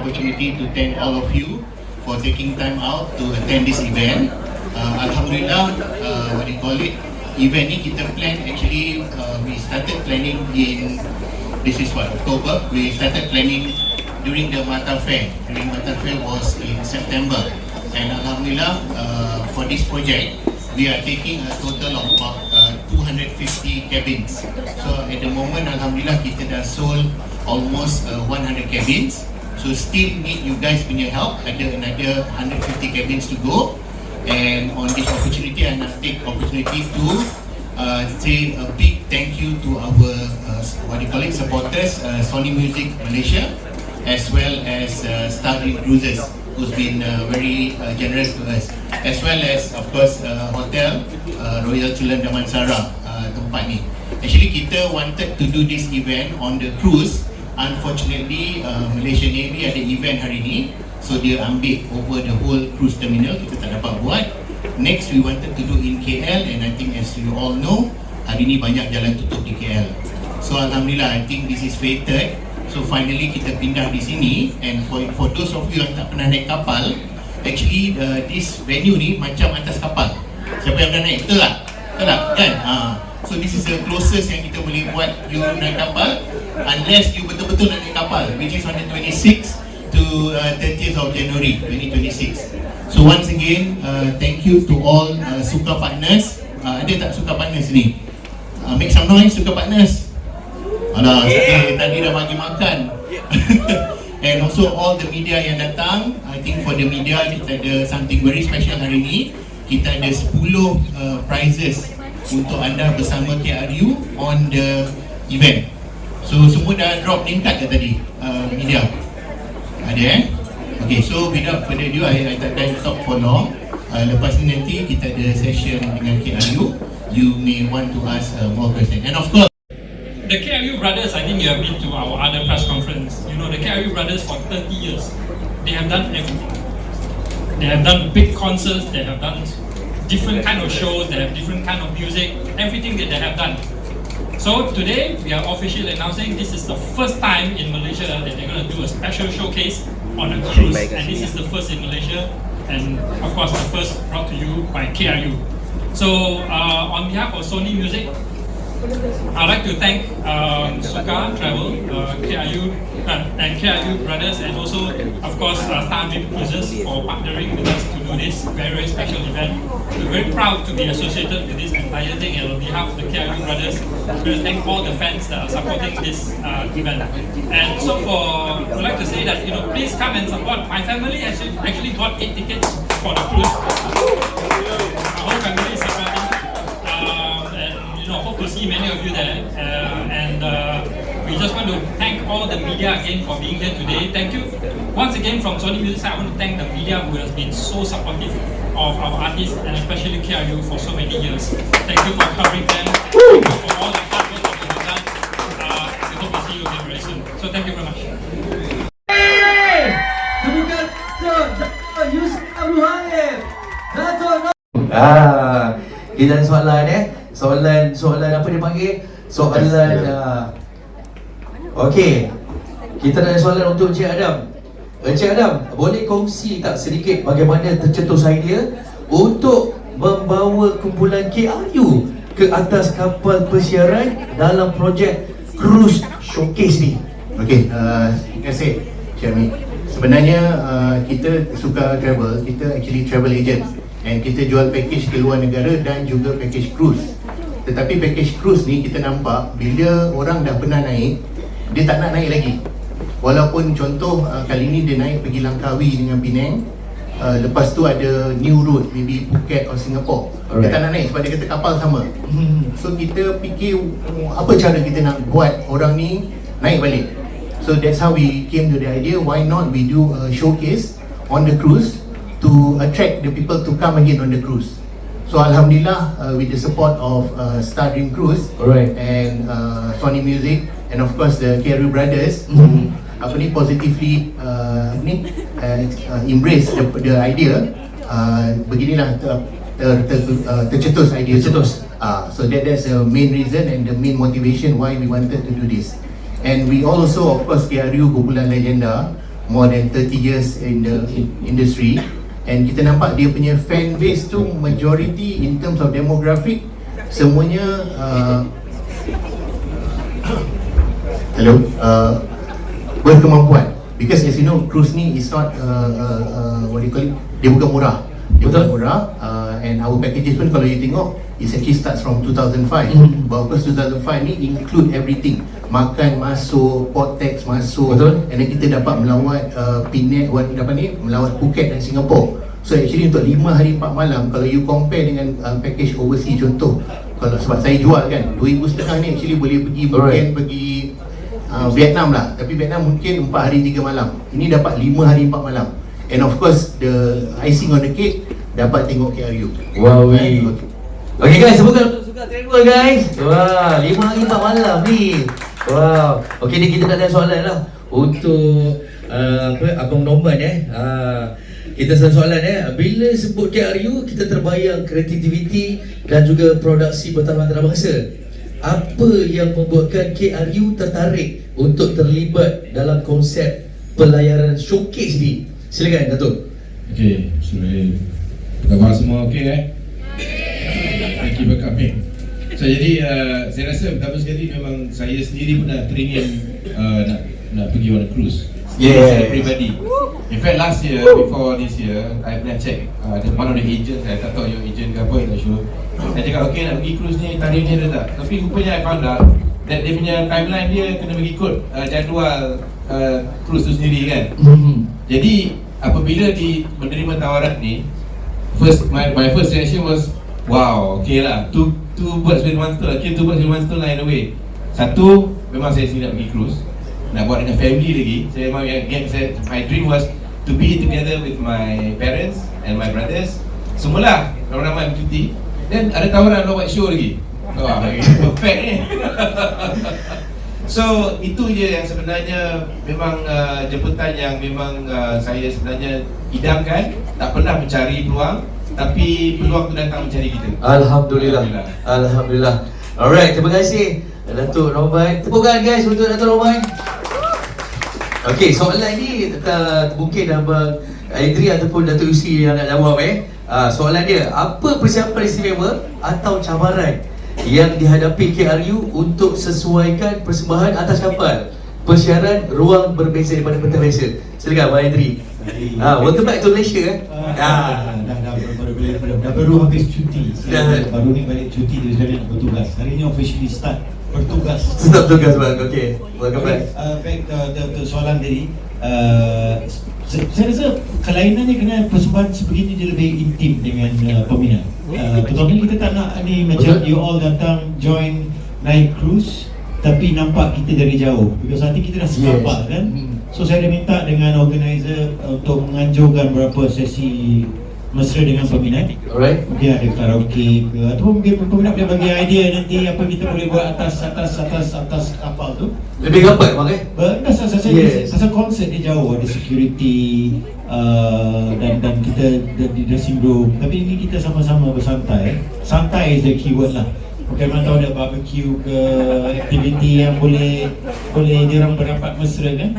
opportunity to thank all of you for taking time out to attend this event. Uh, Alhamdulillah, uh, what do you call it? Event ni kita plan actually uh, we started planning in this is what October. We started planning during the Mata Fair. During Mata Fair was in September, and Alhamdulillah uh, for this project we are taking a total of about uh, 250 cabins. So at the moment, Alhamdulillah, kita dah sold almost uh, 100 cabins. So still need you guys punya help. Ada another 150 cabins to go. And on this opportunity, I nak take opportunity to uh, say a big thank you to our uh, what you call it supporters, uh, Sony Music Malaysia, as well as uh, Stargate Cruises, who's been uh, very uh, generous to us, as well as of course uh, hotel uh, Royal Chulan Damansara uh, tempat ni. Actually kita wanted to do this event on the cruise. Unfortunately, uh, Malaysia Navy ada event hari ni, so dia ambil over the whole cruise terminal. Kita tak dapat buat. Next we wanted to do in KL and I think as you all know, hari ni banyak jalan tutup di KL. So Alhamdulillah, I think this is fated. So finally kita pindah di sini and for for those of you yang tak pernah naik kapal, actually uh, this venue ni macam atas kapal. Siapa yang pernah naik? Betul tak? Betul tak? Kan? Ha. So this is the closest yang kita boleh buat you naik kapal unless you betul-betul nak naik kapal which is on the 26 to uh, 30th of January 2026. So once again, uh, thank you to all uh, Suka partners. Uh, ada tak Suka partners ni? Uh, make some noise Suka partners. Alah, yeah. tadi dah bagi makan. And also all the media yang datang, I think for the media kita ada something very special hari ini. Kita ada 10 uh, prizes untuk anda bersama KRU on the event. So semua dah drop card ke tadi uh, media? Ada eh? Okay, so without further ado, I, I tak akan talk for long. Uh, lepas ni nanti kita ada session dengan KRU. You may want to ask uh, more questions. And of course, The KRU brothers, I think you have been to our other press conference. You know, the KRU brothers for 30 years, they have done everything. They have done big concerts, they have done different kind of shows, they have different kind of music, everything that they have done. So today, we are officially announcing this is the first time in Malaysia that they're going to do a special showcase on a cruise. And this is the first in Malaysia, and of course, the first brought to you by KRU. So, uh, on behalf of Sony Music, I'd like to thank um, Suka Travel, uh, KRU, uh, and KRU Brothers, and also, of course, uh, Star Dream Cruises for partnering with us to do this very, very special event. We're very proud to be associated with this entire thing, and on behalf of the KRU Brothers, we're going to thank all the fans that are supporting this uh, event. And so, for I'd like to say that you know, please come and support. My family actually actually got eight tickets for the cruise. See many of you there. Uh, and uh, we just want to thank all the media again for being here today. Thank you once again from Sony Music. I want to thank the media who has been so supportive of our artists and especially KRU for so many years. Thank you for covering them. Thank you for all the hard work that you've done. Uh, we hope to see you again very soon. So thank you very much. Kebukan Dato' Yusuf Abdul Hamid Ah, kita ada soalan eh. Soalan soalan apa dia panggil? Soalan uh, Okey. Kita ada soalan untuk Encik Adam. Encik Adam, boleh kongsi tak sedikit bagaimana tercetus idea untuk membawa kumpulan KRU ke atas kapal persiaran dalam projek cruise showcase ni? Okay, uh, like I said, Cik Amit, sebenarnya uh, kita suka travel, kita actually travel agent and kita jual package ke luar negara dan juga package cruise. Tetapi package cruise ni kita nampak bila orang dah pernah naik, dia tak nak naik lagi. Walaupun contoh uh, kali ni dia naik pergi Langkawi dengan Penang, uh, lepas tu ada new route, maybe Phuket or Singapore. Dia Alright. tak nak naik sebab dia kata kapal sama. So kita fikir oh, apa cara kita nak buat orang ni naik balik. So that's how we came to the idea why not we do a showcase on the cruise to attract the people to come again on the cruise. So alhamdulillah uh, with the support of uh, Star Dream Cruise Alright. and uh, Sony Music and of course the KRU brothers Mhm. apa ni positively uh, apa ni uh, uh, embrace the, the idea uh, beginilah ter, ter, ter, uh, tercetus idea tu. Tercetus. Ah, so that that's the main reason and the main motivation why we wanted to do this. And we also of course KRU kumpulan legenda more than 30 years in the in- industry and kita nampak dia punya fan base tu majority in terms of demographic semuanya uh, hello uh, berkemampuan. Because as you know cruise ni is not uh, uh, uh, what do you call it? Dia bukan murah. Dia bukan Betul. murah uh, and our packages pun kalau you tengok it actually starts from 2005 Mhm. but of course 2005 ni include everything makan masuk port tax masuk Betul. and then kita dapat melawat uh, Penang wat- apa ni melawat Phuket dan Singapore so actually untuk 5 hari 4 malam kalau you compare dengan uh, package overseas contoh kalau sebab saya jual kan 2000 setengah ni actually boleh pergi mungkin Alright. pergi uh, Vietnam lah tapi Vietnam mungkin 4 hari 3 malam ini dapat 5 hari 4 malam and of course the icing on the cake dapat tengok KRU Wow, Right? weh. Okay. Okey guys, semoga suka travel guys. Wah, lima hari empat malam ni. Wow. Okey ni kita nak ada soalan lah untuk uh, apa abang Norman eh. Uh, kita ada soalan eh. Bila sebut KRU kita terbayang kreativiti dan juga produksi bertahan antarabangsa. Apa yang membuatkan KRU tertarik untuk terlibat dalam konsep pelayaran showcase ni? Silakan Datuk. Okey. Apa khabar semua okey eh? Thank you for coming. So jadi uh, saya rasa pertama sekali memang saya sendiri pun dah teringin uh, nak nak pergi on a cruise. Yes. Saya pribadi. In fact last year before this year I pernah check uh, the one of the agent saya tak tahu your agent ke apa yang tak sure. Saya cakap okey nak pergi cruise ni tarikh ni ada tak? Tapi rupanya I found out that dia punya timeline dia kena mengikut uh, jadual uh, cruise tu sendiri kan. Jadi apabila di menerima tawaran ni first my my first reaction was wow okay lah. Two two birds with one stone okay two birds with one stone lah in a way. Satu memang saya sendiri nak pergi cruise. Nak buat dengan family lagi. Saya memang yang saya my dream was to be together with my parents and my brothers. Semualah ramai-ramai bercuti then ada tawaran nak buat show lagi. Wah perfect ni. So itu je yang sebenarnya memang uh, jemputan yang memang uh, saya sebenarnya idamkan. Tak pernah mencari peluang tapi peluang tu datang mencari kita. Alhamdulillah. Alhamdulillah. Alright, terima kasih Datuk Roman. Tepukan guys untuk Datuk Roman. Okey, soalan ni mungkin Abang Adri ataupun Datuk Yusi yang nak jawab eh. Uh, soalan dia, apa persiapan istimewa atau cabaran yang dihadapi KRU untuk sesuaikan persembahan atas kapal? Persiaran ruang berbeza daripada peta biasa. Silakan Abang Adri. Ah, welcome back to Malaysia eh. Ah, dah, dah, dah, dah baru habis cuti. Dah. Baru ni balik cuti dari sekali nak bertugas. Hari ni officially start bertugas. Tetap tugas bang. Okey. Welcome back. Uh, back to, to, to soalan tadi. Uh, saya, saya rasa kelainannya kena persembahan sebegini dia lebih intim dengan uh, peminat. Uh, terutama kita tak nak ni macam you all datang join naik cruise tapi nampak kita dari jauh because nanti kita dah sekampak Yes. kan Hmm. so saya dah minta dengan organizer uh, untuk menganjurkan beberapa sesi mesra dengan peminat Alright. mungkin ada karaoke ke ataupun mungkin peminat boleh bagi idea nanti apa kita boleh buat atas atas atas atas kapal tu Lebih gampang bang. Benar saya saya Yes. pasal konsert dia jauh ada security uh, dan dan kita di dressing room tapi ini kita sama-sama bersantai santai is the keyword lah Bukan mana tahu ada barbecue ke aktiviti yang boleh boleh dia orang berapat mesra kan?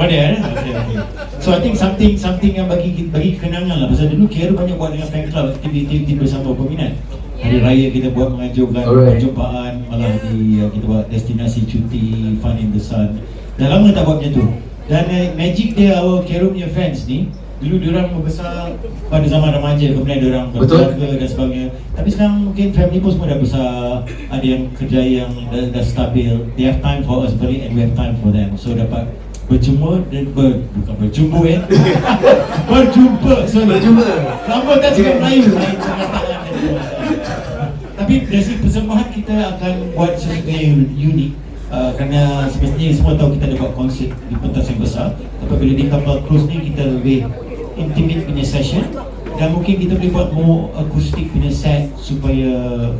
Ada eh? Okay, okay. So I think something something yang bagi bagi kenangan lah pasal dulu kira banyak buat dengan fan club aktiviti-aktiviti bersama peminat. Hari raya kita buat menganjurkan Alright. perjumpaan malah di uh, kita buat destinasi cuti fun in the sun. Dah lama tak buat macam tu. Dan uh, magic dia our Kero punya fans ni Dulu diorang membesar pada zaman remaja Kemudian diorang berkeluarga dan sebagainya. Tapi sekarang mungkin family pun semua dah besar. Ada yang kerja yang dah, dah stabil. They have time for us balik and we have time for them. So dapat berjumpa dan ber, bukan berjumpa eh. Berjumpa sorry. Berjumpa. Lama tak cakap Melayu. Lain perkataan Tapi dari persembahan kita akan buat sesuatu yang unik uh, Kerana semestinya semua tahu kita ada buat konsert di pentas yang besar. Tapi bila di kapal cruise ni kita lebih intimate punya session dan mungkin kita boleh buat more akustik punya set supaya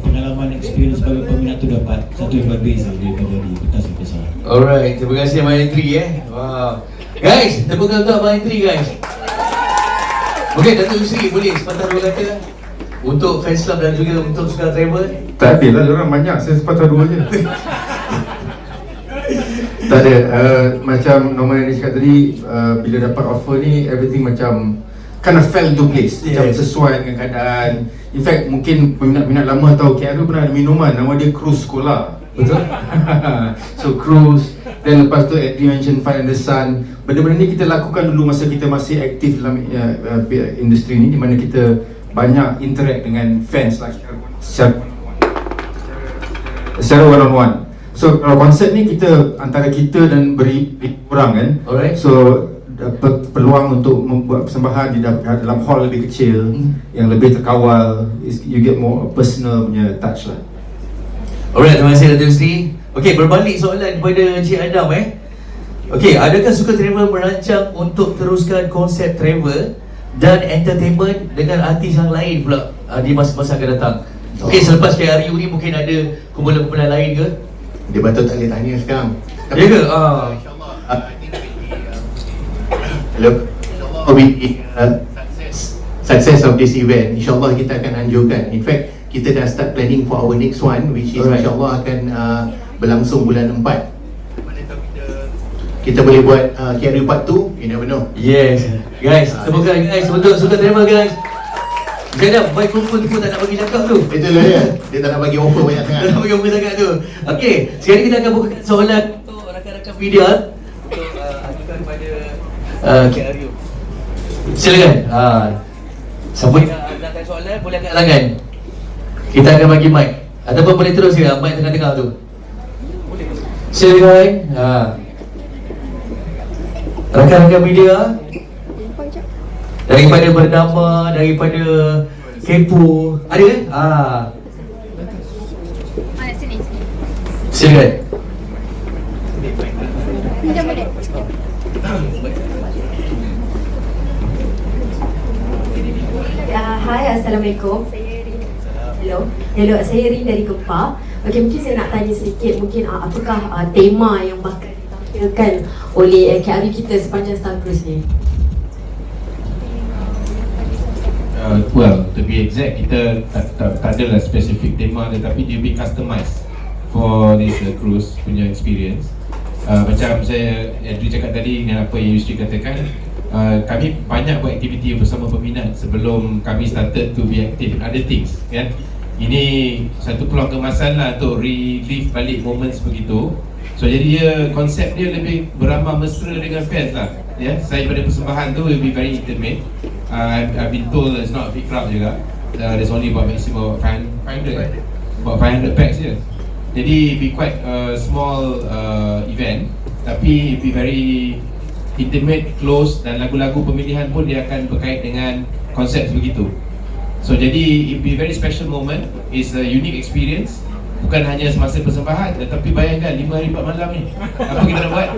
pengalaman experience bagi peminat tu dapat satu yang berbeza daripada di pentas yang besar. Alright, terima kasih Abang Entry eh. Wow. Guys, tepukan untuk Abang Entry guys. Okey, Datuk Yusri boleh sepatah dua kata untuk fans club dan juga untuk suka travel. Tak ada lah, orang banyak, saya sepatah dua je Tak ada, uh, macam Norman yang cakap tadi uh, Bila dapat offer ni, everything macam Kind of fell into place. Macam Yes. sesuai dengan keadaan. In fact, mungkin peminat-peminat lama tahu KRU pernah ada minuman. Nama dia Cruise Cola. Betul? so Cruise Then lepas tu Adri mention Fight Under Sun. Benda-benda ni kita lakukan dulu masa kita masih aktif dalam uh, uh, industri ni Di mana kita banyak interact dengan fans lah secara secara one on one. So kalau konsert ni kita antara kita dan beri beri orang kan. Alright. So dapat peluang untuk membuat persembahan di dalam, dalam hall lebih kecil Hmm. yang lebih terkawal is you get more personal punya touch lah. Alright, terima kasih Datuk Sri. Okey, berbalik soalan kepada Encik Adam eh. Okey, adakah Suka Travel merancang untuk teruskan konsep travel dan entertainment dengan artis yang lain pula uh, di masa-masa akan datang? Okey, selepas KRU ni mungkin ada kumpulan-kumpulan lain ke? Dia patut tak boleh tanya sekarang. Ya ke? Ah. Uh, Hello? InsyaAllah the uh, success, success of this event, insyaAllah kita akan anjurkan. In fact, kita dah start planning for our next one, which is Alright. insyaAllah akan uh, berlangsung bulan 4. Mana tahu kita, boleh buat uh, KRU Part 2, you never know. Yes. Guys, temukan guys untuk Suka Travel guys. Encik Adam, baik kumpul tu tak nak bagi cakap tu. Itu lah dia. Dia tak nak bagi offer banyak Tak sangat. nak bagi muka sangat tu. Okey, sekarang kita akan buka soalan untuk rakan-rakan media untuk uh, ajukan kepada uh, KRU. Silakan. Uh, siapa yang nak nak tanya soalan boleh angkat tangan. Kita akan bagi mic. Ataupun boleh terus ke mic tengah-tengah tu. Silakan. Ha. Rakan-rakan media daripada bernama daripada Kepo ada kan? Ah. Mana sini? Silakan. Jom boleh. Uh, hai, Assalamualaikum. Hello. Hello, saya Rin dari Kepah. Okey, mungkin saya nak tanya sedikit mungkin uh, apakah uh, tema yang bakal ditampilkan oleh uh, KRU kita sepanjang Star Cruise ni? Uh, well, to be exact, kita tak, tak, tak adalah spesifik tema tetapi dia be customized for this uh, cruise punya experience. Uh, macam saya Andrew cakap tadi dengan apa yang Yusri katakan, uh, kami banyak buat aktiviti bersama peminat sebelum kami started to be active in other things kan. Ini satu peluang kemasan lah untuk relive balik moments begitu. So jadi dia konsep dia lebih beramah mesra dengan fans lah. Ya, yeah? saya pada persembahan tu will be very intimate. Uh, I've, I've been told it's not a big crowd juga. Uh, there's only about maximum about 500, about 500 packs je. Jadi be quite a small uh, event, tapi be very intimate, close dan lagu-lagu pemilihan pun dia akan berkait dengan konsep begitu. So jadi it be very special moment, is a unique experience. Bukan hanya semasa persembahan tetapi bayangkan 5 hari 4 malam ni. Apa kita nak buat?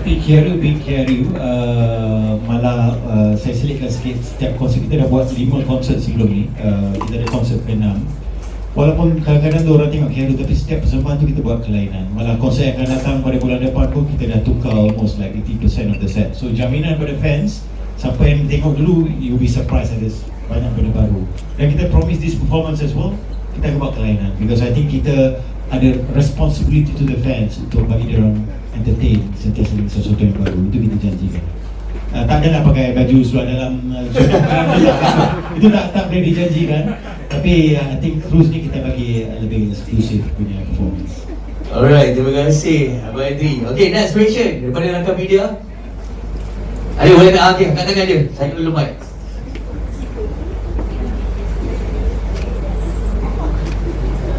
Tapi being KRU uh, malah uh, saya selitkan sikit. Setiap konsert kita dah buat 5 konsert sebelum ni. Uh, kita ada konsert ke-6 Walaupun kadang-kadang tu orang tengok KRU tapi setiap persembahan tu kita buat kelainan. Malah konsert yang akan datang pada bulan depan pun kita dah tukar almost like 80% of the set. So jaminan pada fans Siapa yang tengok dulu you'll be surprised ada banyak benda baru Dan kita promise this performance as well Kita akan buat kelainan Because I think kita ada responsibility to the fans Untuk bagi dia orang entertain sentiasa dengan sesuatu yang baru Itu kita janjikan Uh, tak adalah pakai baju seluar dalam uh, itu tak tak boleh dijanjikan tapi uh, I think cruise ni kita bagi uh, lebih eksklusif punya performance Alright, terima kasih Abang Adri. Okay, next question daripada rakan media. Ada boleh tak? Okay, angkat tangan je. Saya dulu mic.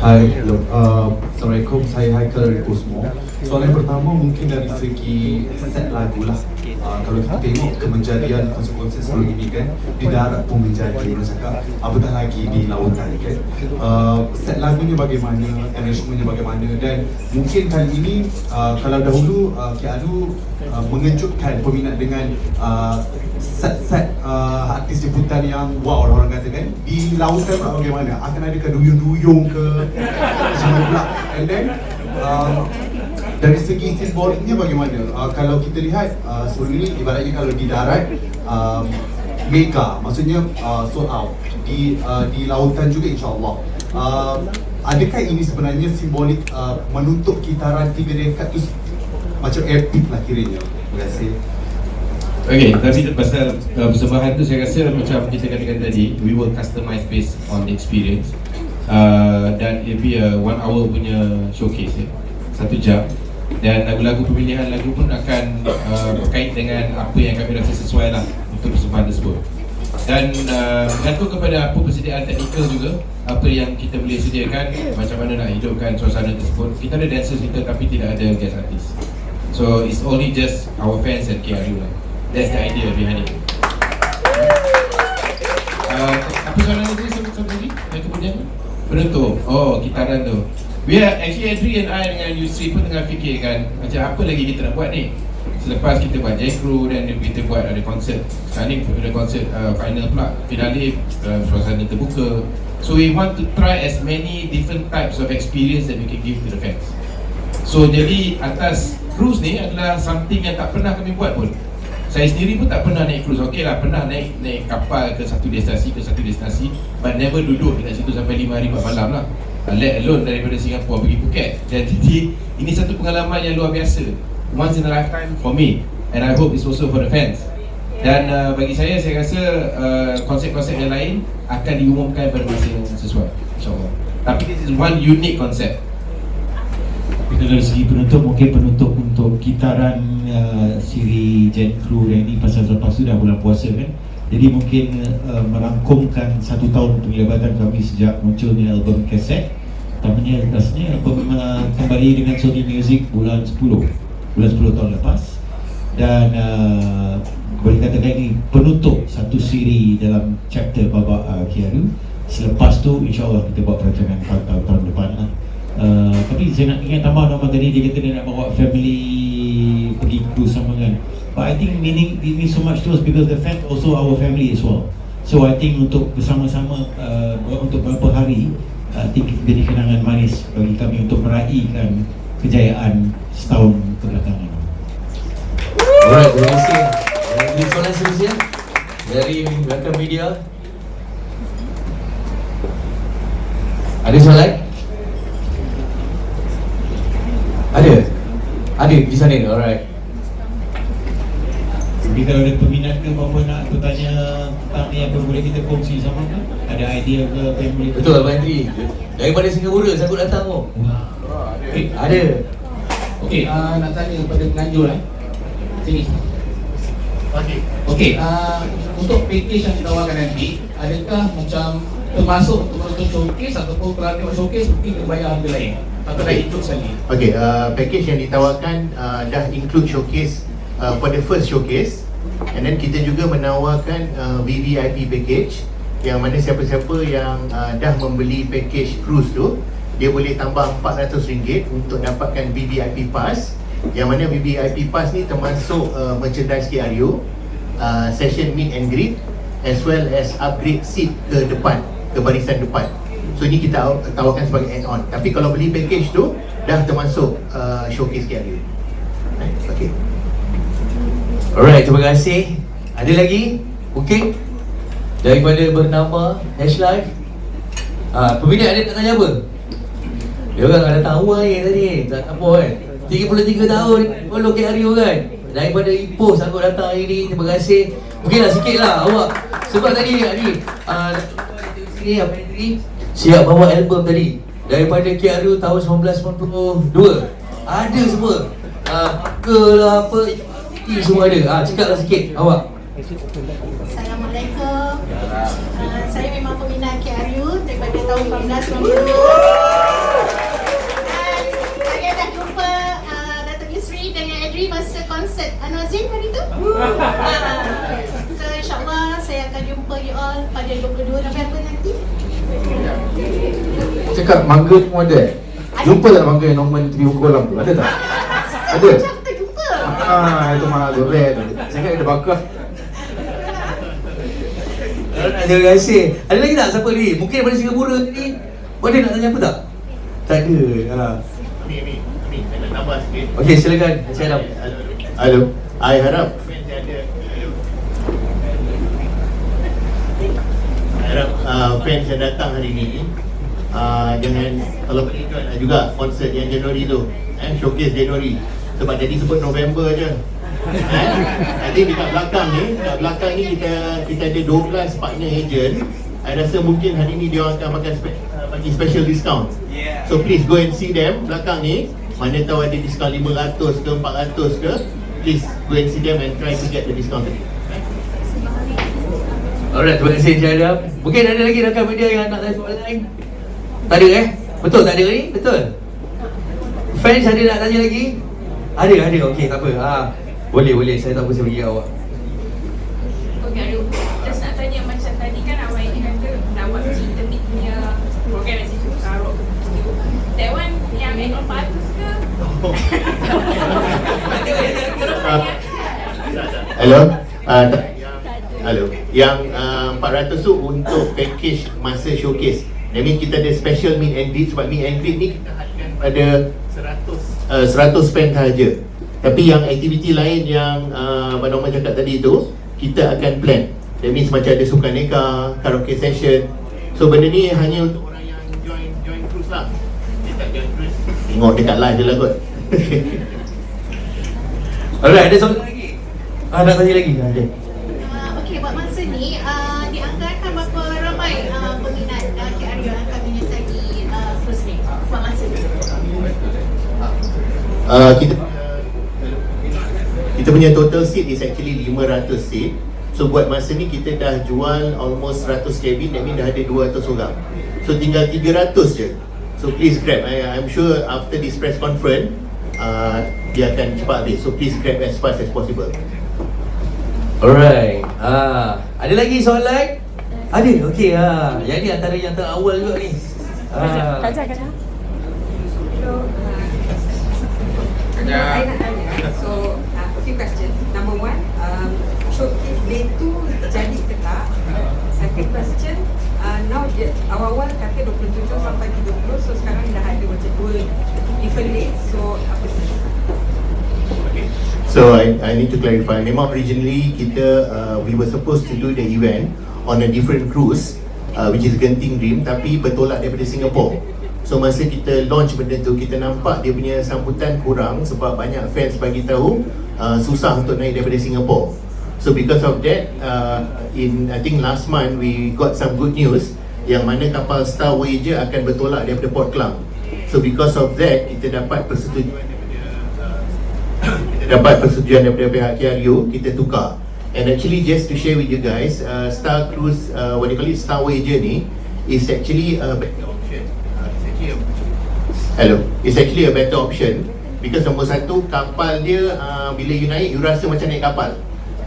Hai, hello. Uh, Assalamualaikum, saya Haikal dari Cosmo. Soalan pertama mungkin dari segi set lagu lah. Uh, kalau kita tengok kemenjadian konsep-konsep sebelum ini kan, di darat pun menjadi, orang cakap, apatah lagi di lautan kan. Uh, set lagunya bagaimana, arrangementnya bagaimana dan mungkin kali ini, uh, kalau dahulu uh, KRU uh, mengejutkan peminat dengan uh, artis jemputan yang wow orang kata kan di lautan pula bagaimana akan ada ke duyung-duyung ke semua pula. And then um, dari segi simboliknya bagaimana? Uh, kalau kita lihat uh, sebelum ini ibaratnya kalau di darat um, mega maksudnya uh, sold out. Di uh, di lautan juga insyaallah. Uh, adakah ini sebenarnya simbolik uh, menutup kitaran TV Rekat tu? Macam epic lah kiranya. Terima kasih. Okay, tapi pasal uh, persembahan tu saya rasa macam kita katakan tadi, we will customize based on the experience. Uh, dan it'll be a one hour punya showcase ya. Satu jam. Dan lagu-lagu pemilihan lagu pun akan uh, berkait dengan apa yang kami rasa sesuai lah untuk persembahan tersebut. Dan uh, bergantung kepada apa persediaan teknikal juga Apa yang kita boleh sediakan Macam mana nak hidupkan suasana tersebut Kita ada dancers kita tapi tidak ada guest artist So it's only just our fans and KRU lah That's the idea behind it. Uh, Apa soalan tadi sebut sebut tadi? Yang kemudian? Penutup Oh, kitaran tu. We are actually Adri and I dengan Yusri pun tengah fikir kan Macam apa lagi kita nak buat ni. Selepas kita buat J Crew dan kita buat ada konsert Sekarang ni ada konsert uh, final pula. Finale uh, suasana terbuka. So we want to try as many different types of experience that we can give to the fans. So jadi atas cruise ni adalah something yang tak pernah kami buat pun Saya sendiri pun tak pernah naik cruise. Okey lah pernah naik naik kapal ke satu destinasi ke satu destinasi But never duduk dekat situ sampai 5 hari 4 malam lah. Uh, Let alone daripada Singapura pergi Phuket. Dan jadi ini satu pengalaman yang luar biasa. Once in a lifetime for me. And I hope it's also for the fans. Dan uh, bagi saya, saya rasa uh, konsep-konsep yang lain akan diumumkan pada masa yang sesuai InsyaAllah. Tapi this is one unique concept. Kita dari segi penutup mungkin penutup untuk kitaran uh, siri Jet Crew yang ni pasal selepas tu dah bulan puasa kan. Jadi mungkin uh, merangkumkan satu tahun penglibatan kami sejak munculnya album kaset. Namanya rasanya album uh, kembali dengan Sony Music bulan 10 Bulan 10 tahun lepas. Dan uh, boleh katakan ini penutup satu siri dalam chapter babak uh, Kiaru. Selepas tu insyaAllah kita buat perancangan tahun, tahun depan lah. Uh, Tapi saya nak ingat tambah nama tadi dia kata dia nak bawa family pergi cruise sama kan But I think meaning it means so much to us because the fans also our family as well So I think untuk bersama-sama uh, untuk beberapa hari uh, I think jadi kenangan manis bagi kami untuk meraihkan kejayaan setahun kebelakangan Alright, terima kasih. Ini soalan seterusnya dari rakan media. Ada soalan? Ada di sana, alright. Jadi kalau ada peminat ke apa-apa nak aku tanya tentang ni apa boleh kita kongsi sama kan? Ada idea ke apa yang boleh Betul Abang Andri. Daripada Singapura saya datang tu. Eh, Ada. Okey, uh, nak tanya kepada penganjur eh. Sini. Okey. Okey, uh, untuk package yang ditawarkan nanti, adakah macam termasuk untuk menonton showcase ataupun kalau tengok showcase mungkin kita bayar harga lain? Atau dah ikut sekali? Okay, uh, package yang ditawarkan uh, dah include showcase uh, for the first showcase and then kita juga menawarkan uh, VVIP package yang mana siapa-siapa yang uh, dah membeli package cruise tu dia boleh tambah RM400 untuk dapatkan VVIP pass yang mana VVIP pass ni termasuk uh, merchandise KRU uh, session meet and greet as well as upgrade seat ke depan ke barisan depan So ini kita taw- tawarkan sebagai add-on Tapi kalau beli package tu Dah termasuk uh, showcase KRU Right? Okay Alright, terima kasih. Ada lagi? Mungkin daripada bernama Hash Life. Ah, peminat ada nak tanya apa? Dia orang ada tahu ni tadi, tak apa kan. 33 tahun follow KRU kan. Daripada Ipoh sanggup datang hari ni. Terima kasih. Mungkinlah sikit lah awak. Sebab tadi tadi ah sini apa tadi? Siap bawa album tadi. Daripada KRU tahun 1992. Ada semua. Ah, ke lah apa ini semua ada. Ah, cakaplah sikit awak. Assalamualaikum. Uh, saya memang peminat KRU daripada tahun 1492. Adri masa konsert Anwar Zain hari tu. Uh, so insyaAllah saya akan jumpa you all pada 22 November nanti. Cakap mangga tu ada eh? Jumpa tak mangga yang Norman TV Kolam tu? Ada tak? Ada? Macam kita jumpa. Ah, itu mahal tu, rare tu Saya kata ada bakar Terima kasih. Ada lagi tak siapa lagi? Mungkin daripada Singapura ni. Ada nak tanya apa tak? Tak ada. Ha. Ni, ni, ni, tambah sikit. Okey, silakan. Encik Adam. Hello I harap. I harap uh, fans yang datang hari ni uh, jangan kalau boleh join lah juga konsert yang Januari tu. Eh, showcase Januari. Sebab jadi sebut November je. Eh? Nanti dekat belakang ni dekat belakang ni kita kita ada 12 partner agent. I rasa mungkin hari ni dia akan makan spe, uh, bagi special discount. So please go and see them belakang ni mana tahu ada diskaun 500 ke 400 ke please go and see them and try to get the discount Alright, terima kasih Encik Adam. Mungkin ada lagi rakan media yang nak tanya soalan lain? Tak ada eh? Betul tak ada ni? Betul? Fans ada nak tanya lagi? Ada, ada. Okey, tak apa. Ha. Boleh, boleh. Saya tak apa saya bagi awak. Okay, Ayu. Just nak tanya macam tadi kan awak ini kata nak buat macam intermit punya program yang situ Sarawak ke That one yang Ekor 400 ke? Hello? Uh, Hello. Yang uh, 400 tu untuk package masa showcase. That means kita ada special meet and greet sebab meet and greet ni kita pada 100 uh, 100 spend sahaja. Tapi yang aktiviti lain yang uh, Abang Norman cakap tadi tu kita akan plan. That means macam ada sukan neka, karaoke session. So benda ni hanya untuk orang yang join join cruise lah. Dia tak join cruise. Tengok dekat live je lah kot. Alright, ada soalan lagi? Ah, nak tanya lagi? Ada. Uh, Okey, buat masa ni uh, dianggarkan berapa ramai uh, peminat uh, KRU yang akan menyertai uh, cruise ni buat masa ni? uh, kita kita punya total seat is actually 500 seat So buat masa ni kita dah jual almost 100 cabin That means dah ada 200 orang So tinggal 300 je So please grab I, I'm sure after this press conference uh, Dia akan cepat habis So please grab as fast as possible Alright. Ah, ada lagi soalan? Ada. Okey ha. Yang ni antara yang terawal juga ni. Ah. Kaja, kaja. I nak tanya. So, uh, a few questions. Number one, um, showcase day tu jadi ke tak? Second question, uh, now dia awal-awal kata 27 sampai 30, so sekarang dah ada macam dua different dates. So, apa sih? So I, I need to clarify. Memang originally kita uh, we were supposed to do the event on a different cruise, uh, which is Genting Dream, tapi bertolak daripada Singapore. So masa kita launch benda tu, kita nampak dia punya sambutan kurang sebab banyak fans bagi tahu uh, susah untuk naik daripada Singapore. So because of that, uh, in I think last month we got some good news yang mana kapal Star Voyager akan bertolak daripada Port Klang. So because of that, kita dapat persetujuan dapat persetujuan daripada pihak KRU kita tukar. And actually just to share with you guys uh, Star Cruise uh, what do you call it? Star Voyager ni is actually a better option. Uh, it's actually a, hello. It's actually a better option because nombor satu kapal dia uh, bila you naik you rasa macam naik kapal.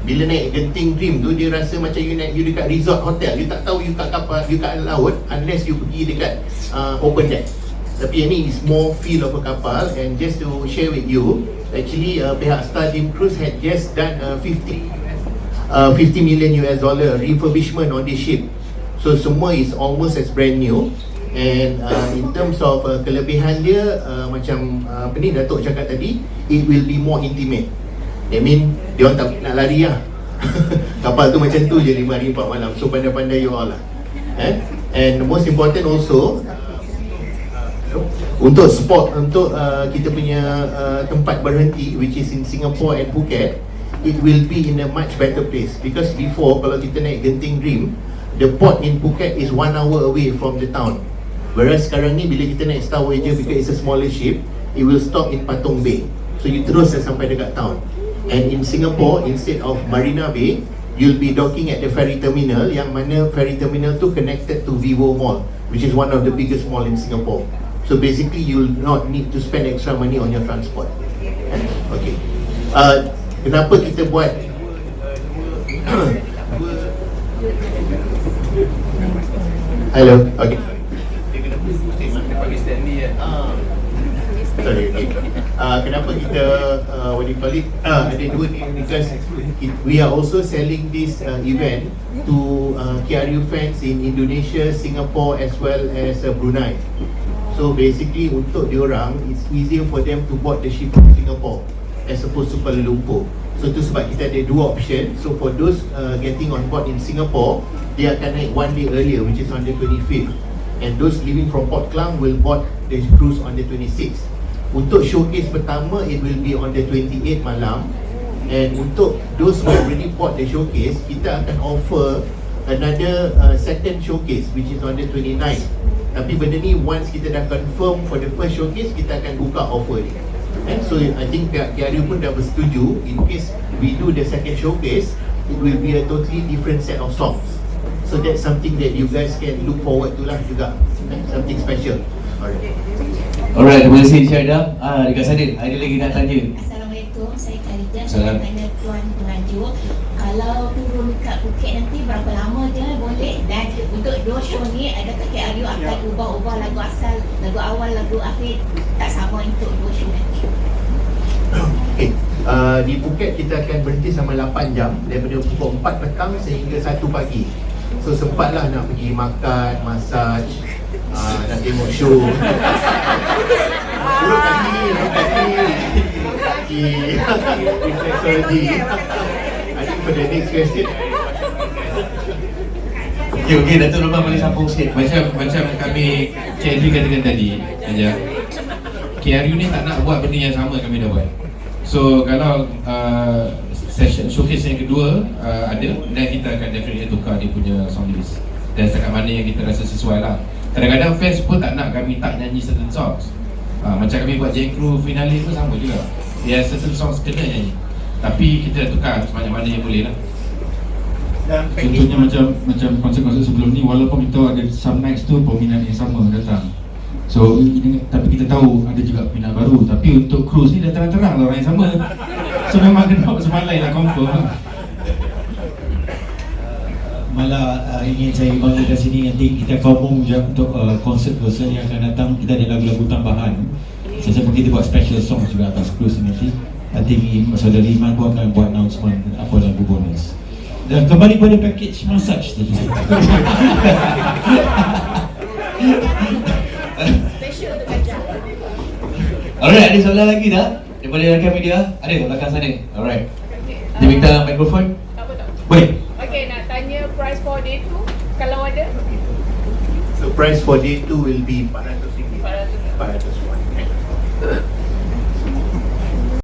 Bila naik Genting Dream tu dia rasa macam you naik you dekat resort hotel. You tak tahu you kat kapal you kat laut unless you pergi dekat uh, open deck tapi yang ni is more feel of a kapal and just to share with you actually uh, pihak Star Dream Cruise had just done a 50 uh, 50 million US dollar refurbishment on this ship. So semua is almost as brand new. And uh, in terms of uh, kelebihan dia uh, macam uh, apa ni Datuk cakap tadi it will be more intimate. That mean dia orang tak nak lari lah. Kapal tu macam tu je 5 hari 4 malam. So pandai-pandai you all lah. Eh? and most important also untuk spot untuk uh, kita punya uh, tempat berhenti which is in Singapore and Phuket it will be in a much better place. Because before kalau kita naik Genting Dream the port in Phuket is one hour away from the town. Whereas sekarang ni bila kita naik Star Voyager because it's a smaller ship it will stop in Patong Bay. So you terus sampai dekat town. And in Singapore instead of Marina Bay you'll be docking at the ferry terminal yang mana ferry terminal tu connected to Vivo Mall which is one of the biggest mall in Singapore So basically, you'll not need to spend extra money on your transport. Okay. Uh, kenapa kita buat Hello. Okay. Sorry, okay. Uh, kenapa kita uh, what do you call it? Uh, ada dua ni because we are also selling this uh, event to uh, KRU fans in Indonesia, Singapore as well as uh, Brunei. So basically untuk diorang it's easier for them to board the ship from Singapore as opposed to Kuala Lumpur. So tu sebab kita ada dua option. So for those uh, getting on board in Singapore, dia akan naik one day earlier which is on the 25th. and those living from Port Klang will board the cruise on the 26th. Untuk showcase pertama, it will be on the 28th malam. And untuk those who already bought the showcase, kita akan offer another uh, second showcase which is on the 29th. Tapi benda ni once kita dah confirm for the first showcase, kita akan buka offer ni. And so I think pihak KRU pun dah bersetuju in case we do the second showcase, it will be a totally different set of songs. So that's something that you guys can look forward to lah juga. Eh, Something special. Alright. Alright, terima kasih Encik Adam. Ah, dekat sana ada lagi nak tanya. Assalamualaikum, saya Khalida Salam. Saya tanya Tuan Pengajuk Kalau turun dekat Phuket nanti berapa lama je boleh Dan untuk dua show ni adakah KRU akan ubah-ubah lagu asal Lagu awal, lagu akhir Tak sama untuk dua show nanti Okay. Uh, di Phuket kita akan berhenti sama 8 jam daripada pukul 4 petang sehingga 1 pagi. So sempatlah nak pergi makan, massage, uh, nak tengok show. Urut kaki, urut kaki. Kaki. Next question. Okey, okey, Datuk Rahman boleh sambung sikit. Macam macam kami Cik katakan tadi aja. KRU ni tak nak buat benda yang sama kami dah buat. So kalau uh, session showcase yang kedua uh, ada dan kita akan definitely tukar dia punya song list. Dan setakat mana yang kita rasa sesuai lah. Kadang-kadang fans pun tak nak kami tak nyanyi certain songs. Uh, macam kami buat J Crew finale pun sama juga. Ya certain songs kena nyanyi. Tapi kita dah tukar sebanyak mana yang boleh lah. Contohnya macam macam konsert-konsert sebelum ni walaupun kita ada some nights tu peminat yang sama datang. So ini, tapi kita tahu ada juga peminat baru tapi untuk cruise ni dah terang-terang lah orang yang sama. So memang kena buat semalai lah confirm lah. Malah uh, ingin saya banggakan sini nanti kita sambung je untuk uh, konsert-konsert yang akan datang kita ada lagu-lagu tambahan. Saya sebab kita buat special song juga atas cruise ni nanti. Nanti Saudara Iman pun akan buat announcement apa lagu bonus. Dan kembali pada package massage tadi. Special untuk gajah Alright, ada soalan lagi tak? Daripada rakan media? Ada kat belakang sana. Alright. Dia minta mikrofon. Apa tak? Boleh. Okay, nak tanya price for day tu kalau ada So price for day 2 will be 400 ringgit. 400